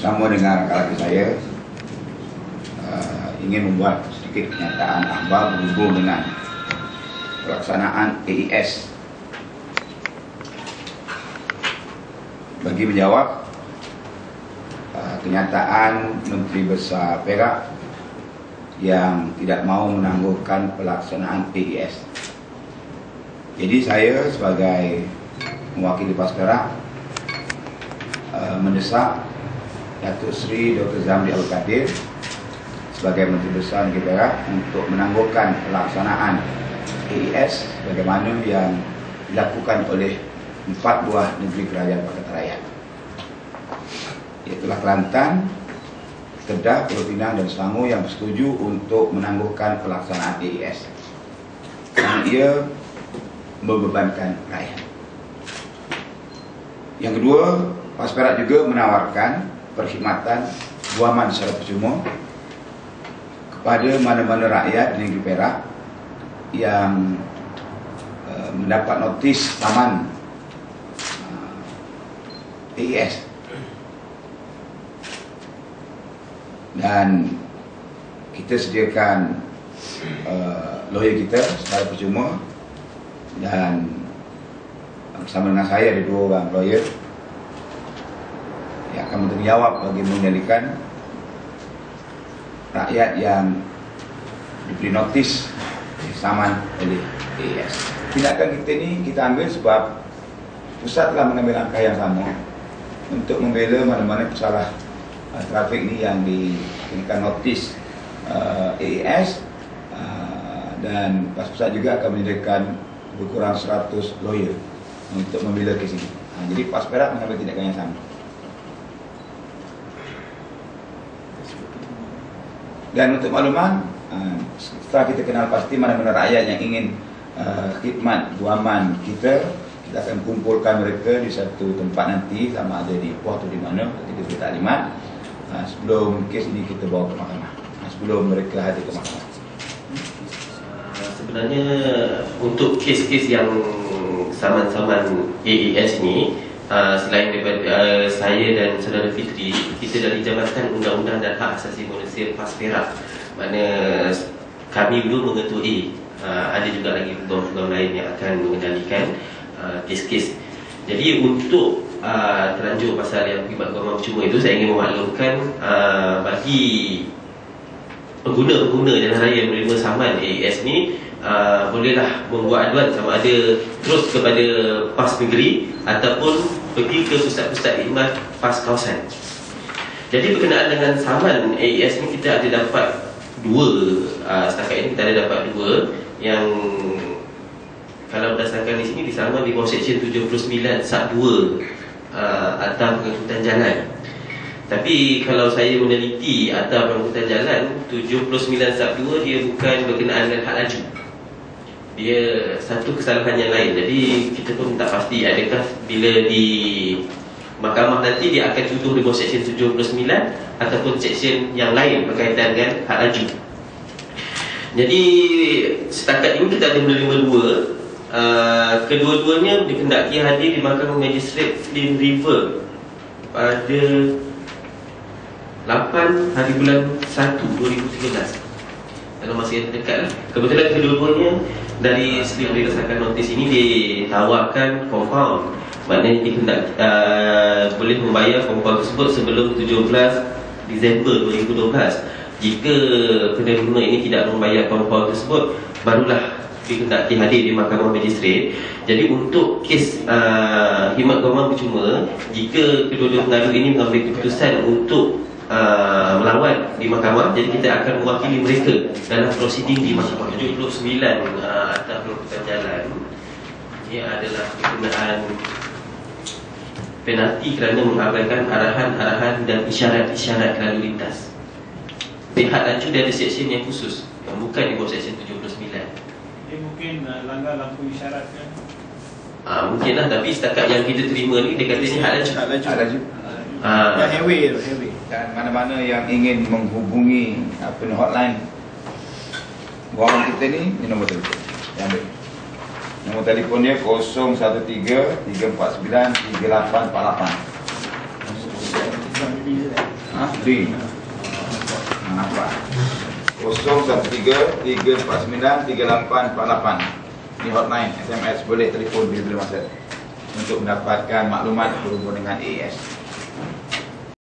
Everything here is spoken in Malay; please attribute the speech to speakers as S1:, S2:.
S1: Sama dengan rakan saya uh, ingin membuat sedikit kenyataan hamba berhubung dengan pelaksanaan AES. Bagi menjawab uh, kenyataan Menteri Besar Perak yang tidak mau menangguhkan pelaksanaan AES. Jadi saya sebagai mewakili PAS Perak uh, mendesak Datuk Seri Dr. Zamri Al-Qadir sebagai Menteri Besar Negeri Perak untuk menangguhkan pelaksanaan AES bagaimana yang dilakukan oleh empat buah negeri kerajaan Pakatan Rakyat iaitulah Kelantan, Kedah, Pulau Pinang dan Selangor yang bersetuju untuk menangguhkan pelaksanaan AES kerana ia membebankan rakyat. Yang kedua, PAS Perak juga menawarkan perkhidmatan guaman secara percuma kepada mana-mana rakyat di negeri Perak yang uh, mendapat notis taman uh, AES dan kita sediakan uh, lawyer kita secara percuma dan bersama dengan saya ada dua orang lawyer yang akan bertanggungjawab bagi mengendalikan rakyat yang diberi notis saman oleh AES. Tindakan kita ni kita ambil sebab pusat telah mengambil langkah yang sama untuk membela mana-mana pesalah uh, trafik ni yang diberikan notis uh, AES uh, dan PAS Pusat juga akan menyediakan berkurang 100 lawyer untuk membela kes ini. Uh, jadi PAS Perak mengambil tindakan yang sama. Dan untuk makluman, uh, setelah kita kenal pasti mana-mana rakyat yang ingin uh, khidmat guaman kita, kita akan kumpulkan mereka di satu tempat nanti sama ada di Puah atau di mana kita beri taklimat uh, sebelum kes ini kita bawa ke mahkamah. Sebelum mereka hadir ke mahkamah.
S2: Sebenarnya untuk kes-kes yang saman-saman AES ni uh, selain daripada uh, saya dan saudara Fitri kita dari Jabatan Undang-Undang dan Hak Asasi Manusia PAS Perak. Mana kami belum mengetuai uh, ada juga lagi pegawai-pegawai lain yang akan mengendalikan uh, kes-kes. Jadi untuk uh, terlanjur pasal yang khidmat guaman percuma itu saya ingin memaklumkan uh, bagi pengguna-pengguna jalan raya yang menerima saman AES ni uh, bolehlah membuat aduan sama ada terus kepada PAS negeri ataupun pergi ke pusat-pusat khidmat PAS kawasan. Jadi berkenaan dengan saman AES ni kita ada dapat dua uh, setakat ini kita ada dapat dua yang kalau berdasarkan di sini disaman di bawah seksyen 79 sat 2 uh, atau pengangkutan jalan. Tapi kalau saya meneliti atau pengangkutan jalan 79 sat 2 dia bukan berkenaan dengan hak laju dia satu kesalahan yang lain. Jadi kita pun tak pasti adakah bila di mahkamah nanti dia akan tuduh di bawah seksyen 79 ataupun seksyen yang lain berkaitan dengan hak laju. Jadi setakat ini kita ada menerima dua uh, kedua-duanya dikendaki hadir di mahkamah magistrate Flint River pada 8 hari bulan 1 2013 dalam masa yang terdekat lah. Kebetulan kedua-duanya dari sebelum dirasakan notis ini ditawarkan compound maknanya dia hendak uh, boleh membayar compound tersebut sebelum 17 Disember 2012 jika penerima ini tidak membayar compound tersebut barulah dikendaki hadir di mahkamah magistrate jadi untuk kes uh, khidmat guaman percuma jika kedua-dua pengadu ini mengambil keputusan untuk Uh, melawan di mahkamah jadi kita akan mewakili mereka dalam prosiding di mahkamah 79 uh, atas perubahan jalan. Ini adalah penggunaan penalti kerana mengabaikan arahan-arahan dan isyarat-isyarat lalu lintas. Pihak laju dia ada seksyen yang khusus yang bukan di bawah seksyen 79
S3: dia mungkin uh, langgar lampu isyarat kan?
S2: Uh, mungkin lah tapi setakat yang kita terima ni dia kata ni hak laju
S1: hak laju
S2: uh,
S3: yang highway tu highway
S1: dan mana-mana yang ingin menghubungi apa ni hotline guaman kita ni ni nombor telefon yang ambil nombor telefon dia 013 349 3848 Ha? Di. Ha, nampak. 013 349 3848. Ini hotline SMS boleh telefon bila-bila masa untuk mendapatkan maklumat berhubung dengan AES.